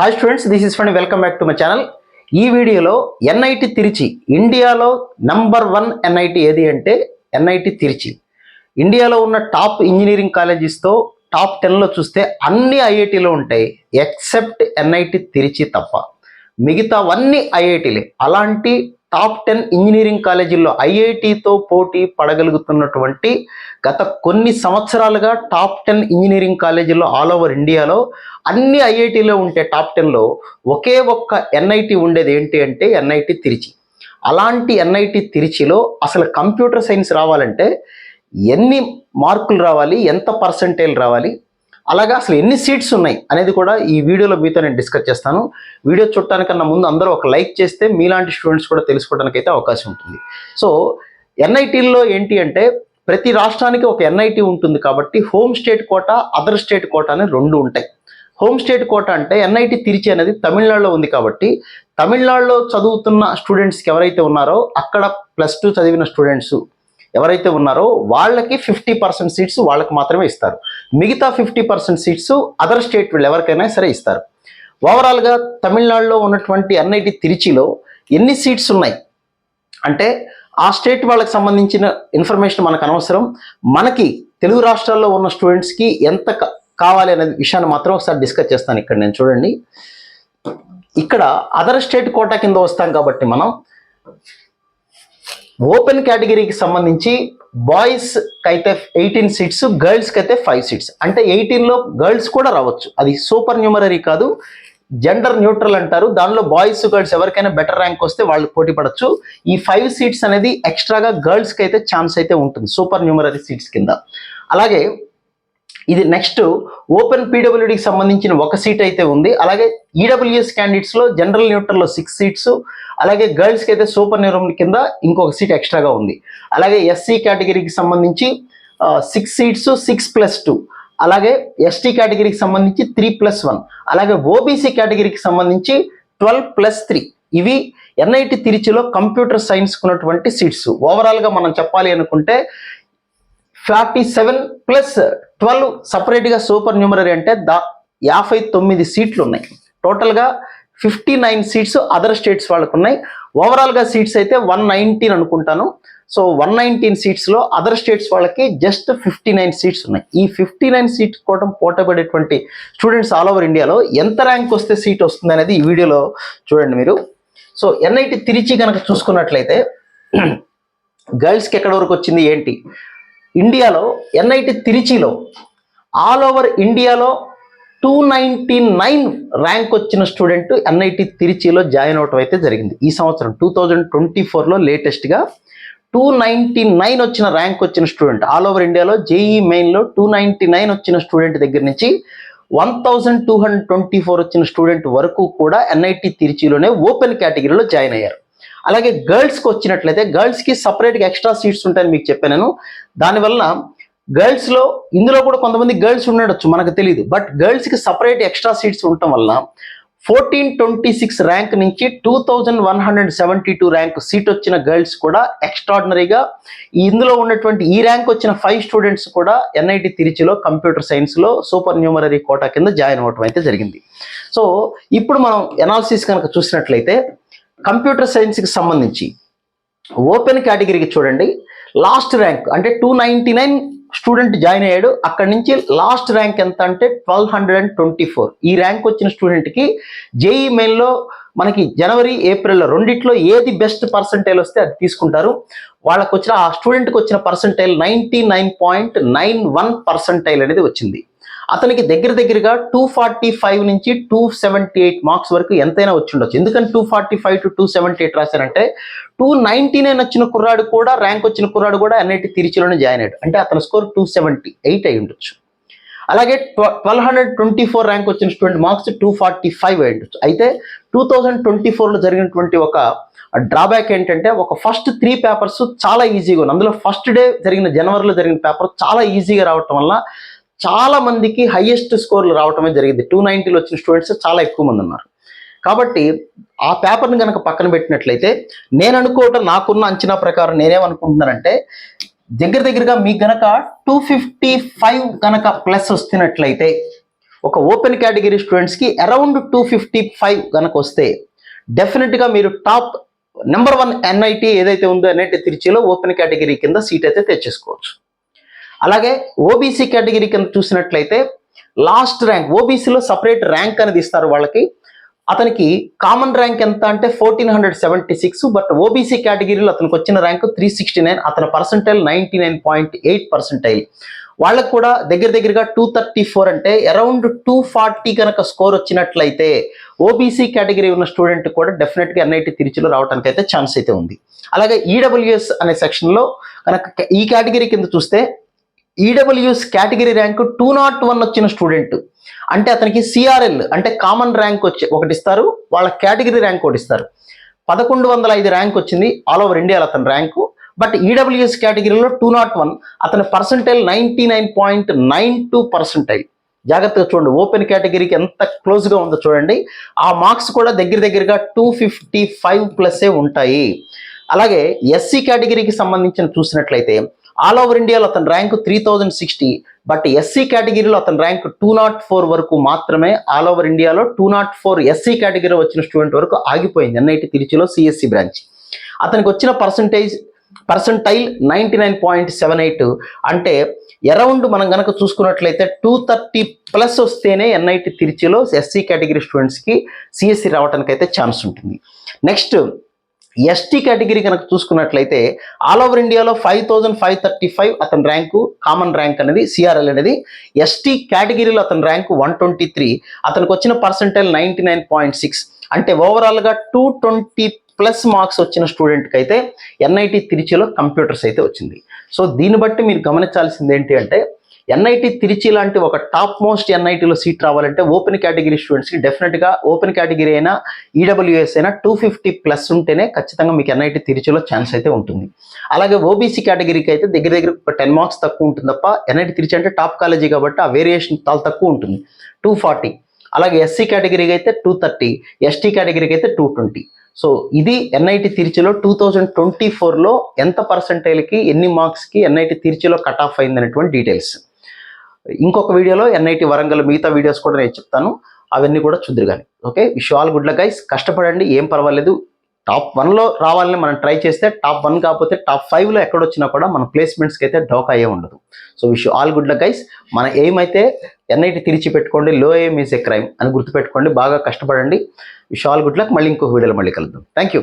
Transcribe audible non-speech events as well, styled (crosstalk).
Hi students this is fund welcome back to my channel ఈ వీడియోలో NIT తిరిచి ఇండియాలో number one NIT ఏది అంటే ఎన్ఐటి తిరిచి. ఇండియాలో ఉన్న టాప్ ఇంజనీరింగ్ కాలేజెస్తో టాప్ టెన్లో చూస్తే అన్ని ఐఐటీలో ఉంటాయి ఎక్సెప్ట్ ఎన్ఐటి తిరిచి తప్ప. మిగతావన్నీ ఐఐటీలే అలాంటి టాప్ టెన్ ఇంజనీరింగ్ కాలేజీల్లో ఐఐటితో పోటీ పడగలుగుతున్నటువంటి గత కొన్ని సంవత్సరాలుగా టాప్ టెన్ ఇంజనీరింగ్ కాలేజీల్లో ఆల్ ఓవర్ ఇండియాలో అన్ని ఐఐటిలో ఉంటే టాప్ టెన్లో ఒకే ఒక్క ఎన్ఐటి ఉండేది ఏంటి అంటే ఎన్ఐటి తిరిచి. అలాంటి ఎన్ఐటి తిరిచిలో అసలు కంప్యూటర్ సైన్స్ రావాలంటే ఎన్ని మార్కులు రావాలి? ఎంత పర్సంటేజ్ రావాలి? అలాగా అసలు ఎన్ని సీట్స్ ఉన్నాయి అనేది కూడా ఈ వీడియోలో మీతో నేను డిస్కస్ చేస్తాను. వీడియో చూడటానికన్నా ముందు అందరూ ఒక లైక్ చేస్తే మీలాంటి స్టూడెంట్స్ కూడా తెలుసుకోవడానికి అయితే అవకాశం ఉంటుంది. సో ఎన్ఐటీల్లో ఏంటి అంటే ప్రతి రాష్ట్రానికి ఒక ఎన్ఐటీ ఉంటుంది కాబట్టి home state quota other state quota అని రెండు ఉంటాయి. హోమ్ స్టేట్ కోట అంటే ఎన్ఐటి తిరిచి అనేది తమిళనాడులో ఉంది కాబట్టి తమిళనాడులో చదువుతున్న స్టూడెంట్స్కి ఎవరైతే ఉన్నారో అక్కడ ప్లస్ టూ చదివిన స్టూడెంట్స్ ఎవరైతే ఉన్నారో వాళ్ళకి ఫిఫ్టీ పర్సెంట్ సీట్స్ వాళ్ళకి మాత్రమే ఇస్తారు. మిగతా fifty percent seats other state వాళ్ళు ఎవరికైనా సరే ఇస్తారు. ఓవరాల్గా తమిళనాడులో ఉన్నటువంటి ఎన్ఐటి తిరిచిలో ఎన్ని సీట్స్ ఉన్నాయి? అంటే ఆ స్టేట్ వాళ్ళకి సంబంధించిన ఇన్ఫర్మేషన్ మనకు అనవసరం. మనకి తెలుగు రాష్ట్రాల్లో ఉన్న స్టూడెంట్స్కి ఎంత కావాలి అనే విషయాన్ని మాత్రం ఒకసారి డిస్కస్ చేస్తాను ఇక్కడ నేను చూడండి. ఇక్కడ అదర్ స్టేట్ కోటా కింద వస్తాం కాబట్టి మనం ఓపెన్ కేటగిరీకి సంబంధించి బాయ్స్ అయితే ఎయిటీన్ సీట్స్ గర్ల్స్కి అయితే ఫైవ్ సీట్స్. అంటే ఎయిటీన్లో గర్ల్స్ కూడా రావచ్చు. అది సూపర్ న్యూమరరీ కాదు. జెండర్ న్యూట్రల్ అంటారు. దానిలో బాయ్స్ గర్ల్స్ ఎవరికైనా బెటర్ ర్యాంక్ వస్తే వాళ్ళు పోటీ పడచ్చు. ఈ ఫైవ్ సీట్స్ అనేది ఎక్స్ట్రాగా గర్ల్స్కి అయితే ఛాన్స్ అయితే ఉంటుంది సూపర్ న్యూమరరీ సీట్స్ కింద. అలాగే ఇది నెక్స్ట్ ఓపెన్ పీడబ్ల్యూడికి సంబంధించిన ఒక సీట్ అయితే ఉంది. అలాగే ఈడబ్ల్యూఎస్ క్యాండిడేట్స్లో జనరల్ న్యూట్రల్లో సిక్స్ సీట్స్ అలాగే గర్ల్స్కి అయితే సూపర్ న్యూరం కింద ఇంకొక సీట్ ఎక్స్ట్రాగా ఉంది. అలాగే ఎస్సీ కేటగిరీకి సంబంధించి six seats six plus two అలాగే ఎస్టీ కేటగిరీకి సంబంధించి త్రీ ప్లస్ వన్ అలాగే ఓబీసీ కేటగిరీకి సంబంధించి ట్వెల్వ్ ప్లస్ త్రీ ఇవి ఎన్ఐటి తిరిచిలో కంప్యూటర్ సైన్స్ ఉన్నటువంటి సీట్స్ ఓవరాల్గా మనం చెప్పాలి అనుకుంటే ఫార్టీ సెవెన్ ప్లస్ ట్వెల్వ్ సపరేట్గా సూపర్ న్యూమరీ అంటే దా యాభై తొమ్మిది సీట్లు ఉన్నాయి. టోటల్గా fifty nine seats other states వాళ్ళకు ఉన్నాయి ఓవరాల్గా సీట్స్ అయితే వన్ నైన్టీన్ అనుకుంటాను. సో వన్ నైన్టీన్ సీట్స్లో అదర్ స్టేట్స్ వాళ్ళకి జస్ట్ ఫిఫ్టీ నైన్ సీట్స్ ఉన్నాయి. ఈ ఫిఫ్టీ నైన్ సీట్స్ కోటం పోటపడేటువంటి స్టూడెంట్స్ ఆల్ ఓవర్ ఇండియాలో ఎంత ర్యాంక్ వస్తే సీట్ వస్తుంది అనేది ఈ వీడియోలో చూడండి మీరు. సో ఎన్ఐటి తిరిచి కనుక చూసుకున్నట్లయితే (clears throat) గర్ల్స్కి ఎక్కడి వరకు వచ్చింది ఏంటి? ఇండియాలో ఎన్ఐటి తిరిచిలో ఆల్ ఓవర్ ఇండియాలో టూ నైంటీ నైన్ ర్యాంక్ వచ్చిన స్టూడెంట్ ఎన్ఐటి తిరిచిలో జాయిన్ అవటం అయితే జరిగింది. ఈ సంవత్సరం టూ థౌజండ్ ట్వంటీ ఫోర్లో లేటెస్ట్గా టూ నైంటీ నైన్ వచ్చిన ర్యాంక్ వచ్చిన స్టూడెంట్. ఆల్ ఓవర్ ఇండియాలో జేఈ మెయిన్లో టూ నైంటీ నైన్ వచ్చిన స్టూడెంట్ దగ్గర నుంచి one thousand two hundred twenty four వచ్చిన స్టూడెంట్ వరకు కూడా ఎన్ఐటి తిరుచిలోనే ఓపెన్ కేటగిరీలో జాయిన్ అయ్యారు. అలాగే గర్ల్స్కి వచ్చినట్లయితే గర్ల్స్కి సపరేట్గా ఎక్స్ట్రా సీట్స్ ఉంటాయని మీకు చెప్పాను దానివల్ల గర్ల్స్లో ఇందులో కూడా కొంతమంది గర్ల్స్ ఉండొచ్చు మనకు తెలియదు బట్ గర్ల్స్కి సపరేట్ ఎక్స్ట్రా సీట్స్ ఉండటం వల్ల ఫోర్టీన్ ట్వంటీ సిక్స్ ర్యాంక్ నుంచి two thousand one hundred seventy two rank seat వచ్చిన గర్ల్స్ కూడా ఎక్స్ట్రాడినరీగా ఇందులో ఉన్నటువంటి ఈ ర్యాంక్ వచ్చిన ఫైవ్ స్టూడెంట్స్ కూడా ఎన్ఐటి తిరిచిలో కంప్యూటర్ సైన్స్లో సూపర్ న్యూమరరీ కోటా కింద జాయిన్ అవ్వటం అయితే జరిగింది. సో ఇప్పుడు మనం ఎనాలిసిస్ కనుక చూసినట్లయితే కంప్యూటర్ సైన్స్కి సంబంధించి ఓపెన్ కేటగిరీకి చూడండి లాస్ట్ ర్యాంక్ అంటే two ninety nine student join అయ్యాడు. అక్కడి నుంచి లాస్ట్ ర్యాంక్ ఎంత అంటే twelve hundred and twenty four. ఈ ర్యాంక్ వచ్చిన స్టూడెంట్కి జేఈ మెయిన్లో మనకి జనవరి ఏప్రిల్లో రెండిట్లో ఏది బెస్ట్ పర్సంటైల్ వస్తే అది తీసుకుంటారు. వాళ్ళకి వచ్చిన ఆ స్టూడెంట్కి వచ్చిన percentile ninety nine point nine one percentile అనేది వచ్చింది. అతనికి దగ్గర దగ్గరగా టూ ఫార్టీ ఫైవ్ నుంచి టూ సెవెంటీ ఎయిట్ మార్క్స్ వరకు ఎంతైనా వచ్చి ఉండొచ్చు. ఎందుకంటే two forty five to two seventy eight రాశారంటే టూ నైన్టీ నైన్ వచ్చిన కుర్రాడు కూడా ర్యాంక్ వచ్చిన కుర్రాడు కూడా ఎన్ఐటి తిరిచిలోనే జాయిన్ అయ్యాడు. అంటే అతని స్కోర్ టూ సెవెంటీ ఎయిట్ అయి ఉండొచ్చు. అలాగే twelve hundred twenty four rank వచ్చిన student marks two forty five అయి ఉండొచ్చు. అయితే టూ థౌజండ్ ట్వంటీ ఫోర్లో జరిగినటువంటి ఒక డ్రాబ్యాక్ ఏంటంటే ఒక ఫస్ట్ త్రీ పేపర్స్ చాలా ఈజీగా ఉంది అందులో ఫస్ట్ డే జరిగిన జనవరిలో జరిగిన పేపర్ చాలా ఈజీగా రావటం వల్ల చాలా మందికి హైయెస్ట్ స్కోర్లు రావటమే జరిగింది. టూ నైంటీలో వచ్చిన స్టూడెంట్స్ చాలా ఎక్కువ మంది ఉన్నారు. కాబట్టి ఆ పేపర్ని కనుక పక్కన పెట్టినట్లయితే నేను అనుకోవటం నాకున్న అంచనా ప్రకారం నేనేమనుకుంటున్నానంటే దగ్గర దగ్గరగా మీకు గనక టూ ఫిఫ్టీ ఫైవ్ కనుక ప్లస్ వస్తున్నట్లయితే ఒక ఓపెన్ కేటగిరీ స్టూడెంట్స్కి అరౌండ్ టూ ఫిఫ్టీ ఫైవ్ కనుక వస్తే డెఫినెట్గా మీరు టాప్ నెంబర్ వన్ ఎన్ఐటి ఏదైతే ఉందో ఎన్ఐటి తిరుచిలో ఓపెన్ కేటగిరీ కింద సీట్ అయితే తెచ్చేసుకోవచ్చు. అలాగే ఓబీసీ కేటగిరీ కింద చూసినట్లయితే లాస్ట్ ర్యాంక్ ఓబీసీలో సపరేట్ ర్యాంక్ అనేది ఇస్తారు వాళ్ళకి. అతనికి కామన్ ర్యాంక్ ఎంత అంటే fourteen hundred seventy six but OBC కేటగిరీలో అతనికి వచ్చిన ర్యాంక్ త్రీ సిక్స్టీ నైన్ అతని percentile ninety nine point eight percentile వాళ్ళకు కూడా దగ్గర దగ్గరగా టూ థర్టీ ఫోర్ అంటే అరౌండ్ టూ ఫార్టీ కనుక స్కోర్ వచ్చినట్లయితే ఓబీసీ కేటగిరీ ఉన్న స్టూడెంట్ కూడా డెఫినెట్గా ఎన్ఐటి తిరుచిలో రావడానికి అయితే ఛాన్స్ అయితే ఉంది. అలాగే ఈడబ్ల్యూఎస్ అనే సెక్షన్లో కనుక ఈ కేటగిరీ కింద చూస్తే EWS category rank two not one వచ్చిన స్టూడెంట్. అంటే అతనికి సిఆర్ఎల్ అంటే కామన్ ర్యాంక్ వచ్చి ఒకటి ఇస్తారు వాళ్ళ కేటగిరీ ర్యాంక్ ఒకటి ఇస్తారు. పదకొండు వందల ఐదు ర్యాంక్ వచ్చింది ఆల్ ఓవర్ ఇండియాలో అతని ర్యాంకు. బట్ ఈడబ్ల్యూఎస్ కేటగిరీలో టూ నాట్ వన్ అతని percentile ninety nine point nine two percentile. జాగ్రత్తగా చూడండి ఓపెన్ కేటగిరీకి ఎంత క్లోజ్గా ఉందో చూడండి. ఆ మార్క్స్ కూడా దగ్గర దగ్గరగా టూ ఫిఫ్టీ ఫైవ్ ప్లస్సే ఉంటాయి. అలాగే ఎస్సీ కేటగిరీకి సంబంధించిన చూసినట్లయితే ఆల్ ఓవర్ ఇండియాలో అతని rank three thousand sixty but SC కేటగిరీలో అతని ర్యాంక్ టూ నాట్ ఫోర్ వరకు మాత్రమే ఆల్ ఓవర్ ఇండియాలో two nought four SC category వచ్చిన స్టూడెంట్ వరకు ఆగిపోయింది ఎన్ఐటి తిరుచిలో సిఎస్సి బ్రాంచ్. అతనికి వచ్చిన percentage percentile ninety nine point seven eight అంటే అరౌండ్ మనం కనుక చూసుకున్నట్లయితే టూ థర్టీ ప్లస్ వస్తేనే ఎన్ఐటి తిరుచిలో ఎస్సీ కేటగిరీ స్టూడెంట్స్కి సిఎస్సి రావడానికి అయితే ఛాన్స్ ఉంటుంది. నెక్స్ట్ ఎస్టీ కేటగిరీ కనుక చూసుకున్నట్లయితే ఆల్ ఓవర్ ఇండియాలో five thousand five thirty five అతని ర్యాంకు కామన్ ర్యాంక్ అనేది సిఆర్ఎల్ అనేది. ఎస్టీ కేటగిరీలో అతని ర్యాంకు వన్ ట్వంటీ త్రీ. అతనికి వచ్చిన percentile ninety nine point six అంటే ఓవరాల్గా టూ ట్వంటీ ప్లస్ మార్క్స్ వచ్చిన స్టూడెంట్కి అయితే ఎన్ఐటి తిరుచిలో కంప్యూటర్స్ అయితే వచ్చింది. సో దీన్ని బట్టి మీరు గమనించాల్సింది ఏంటి అంటే ఎన్ఐటి తిరుచి లాంటి ఒక టాప్ మోస్ట్ ఎన్ఐటీలో సీట్ రావాలంటే ఓపెన్ కేటగిరీ స్టూడెంట్స్కి డెఫినెట్గా ఓపెన్ కేటగిరీ అయినా ఈడబ్ల్యూఎస్ అయినా టూ ఫిఫ్టీ ప్లస్ ఉంటేనే ఖచ్చితంగా మీకు ఎన్ఐటి తిరుచిలో ఛాన్స్ అయితే ఉంటుంది. అలాగే ఓబీసీ కేటగిరీకి అయితే దగ్గర దగ్గర ఒక టెన్ మార్క్స్ తక్కువ ఉంటుంది తప్ప ఎన్ఐటి తిరిచి అంటే టాప్ కాలేజీ కాబట్టి ఆ వేరియేషన్ చాలా తక్కువ ఉంటుంది. టూ ఫార్టీ అలాగే ఎస్సీ కేటగిరీకి అయితే టూ థర్టీ ఎస్టీ కేటగిరీకి అయితే టూ ట్వంటీ సో ఇది ఎన్ఐటి తిరుచిలో టూ థౌజండ్ ట్వంటీ ఫోర్లో ఎంత పర్సంటేజ్కి ఎన్ని మార్క్స్కి ఎన్ఐటి తిరుచిలో కట్ ఆఫ్ అయింది అనేటువంటి డీటెయిల్స్ ఇంకొక వీడియోలో ఎన్ఐటి వరంగల్ మిగతా వీడియోస్ కూడా నేను చెప్తాను. అవన్నీ కూడా చూద్దరు కానీ okay? Wish all good guys. కష్టపడండి ఏం పర్వాలేదు. టాప్ వన్లో రావాలని మనం ట్రై చేస్తే టాప్ వన్ కాకపోతే టాప్ ఫైవ్లో ఎక్కడొచ్చినా కూడా మన ప్లేస్మెంట్స్కి అయితే డోకా అయ్యే ఉండదు. So wish all good guys. మన ఎయిమ్ అయితే ఎన్ఐటి తిరిచి పెట్టుకోండి లో ఎయిమ్ ఈజ్ ఎ క్రైమ్ అని గుర్తుపెట్టుకోండి. బాగా కష్టపడండి. Wish all good luck. మళ్ళీ ఇంకొక వీడియోలో మళ్ళీ కలుద్దాం. Thank you